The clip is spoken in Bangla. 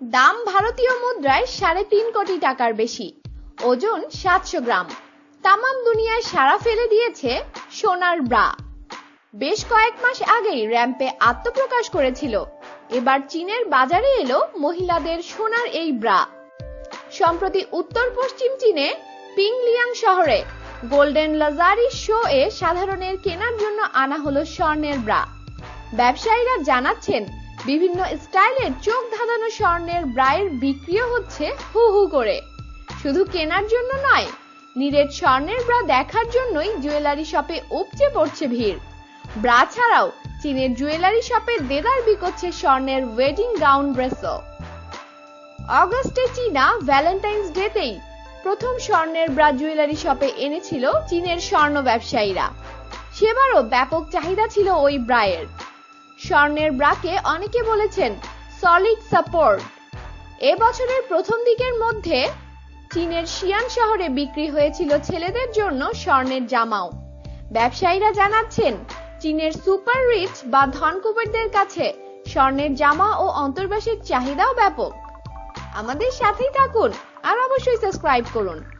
দাম ভারতীয় মুদ্রায় সাড়ে তিন কোটি টাকার বেশি। ওজন সাতশো গ্রাম। তামাম দুনিয়ায় সারা ফেলে দিয়েছে সোনার ব্রা। বেশ কয়েক মাস আগেই র্যাম্পে আত্মপ্রকাশ করেছিল। এবার চীনের বাজারে এলো মহিলাদের সোনার এই ব্রা। সম্প্রতি উত্তর পশ্চিম চীনে পিংলিয়াং শহরে গোল্ডেন লাজারি শো এ সাধারণের কেনার জন্য আনা হলো স্বর্ণের ব্রা। ব্যবসায়ীরা জানাচ্ছেন বিভিন্ন স্টাইলের চোখ ধাঁধানো স্বর্ণের ব্রায়ের বিক্রিও হচ্ছে হু হু করে। শুধু কেনার জন্য নয়, নিরেট স্বর্ণের ব্রা দেখার জন্যই জুয়েলারি শপে উপচে পড়ছে ভিড়। ব্রা ছাড়াও চীনের জুয়েলারি শপে দেদার বিকোচ্ছে স্বর্ণের ওয়েডিং গাউন ড্রেসও অগস্টে চীনা ভ্যালেন্টাইন্স ডেতেই প্রথম স্বর্ণের ব্রা জুয়েলারি শপে এনেছিল চীনের স্বর্ণ ব্যবসায়ীরা। সেবারও ব্যাপক চাহিদা ছিল ওই ব্রায়ের স্বর্ণের ব্রাকে অনেকে বলেছেন সলিড সাপোর্ট এ বছরের প্রথম দিকের মধ্যে চীনের শিয়ান শহরে বিক্রি হয়েছিল ছেলেদের জন্য স্বর্ণের জামাও। ব্যবসায়ীরা জানাচ্ছেন, চীনের সুপার রিচ বা ধনকুবেরদের কাছে স্বর্ণের জামা ও অন্তর্বাসের চাহিদাও ব্যাপক। আমাদের সাথেই থাকুন আর অবশ্যই সাবস্ক্রাইব করুন।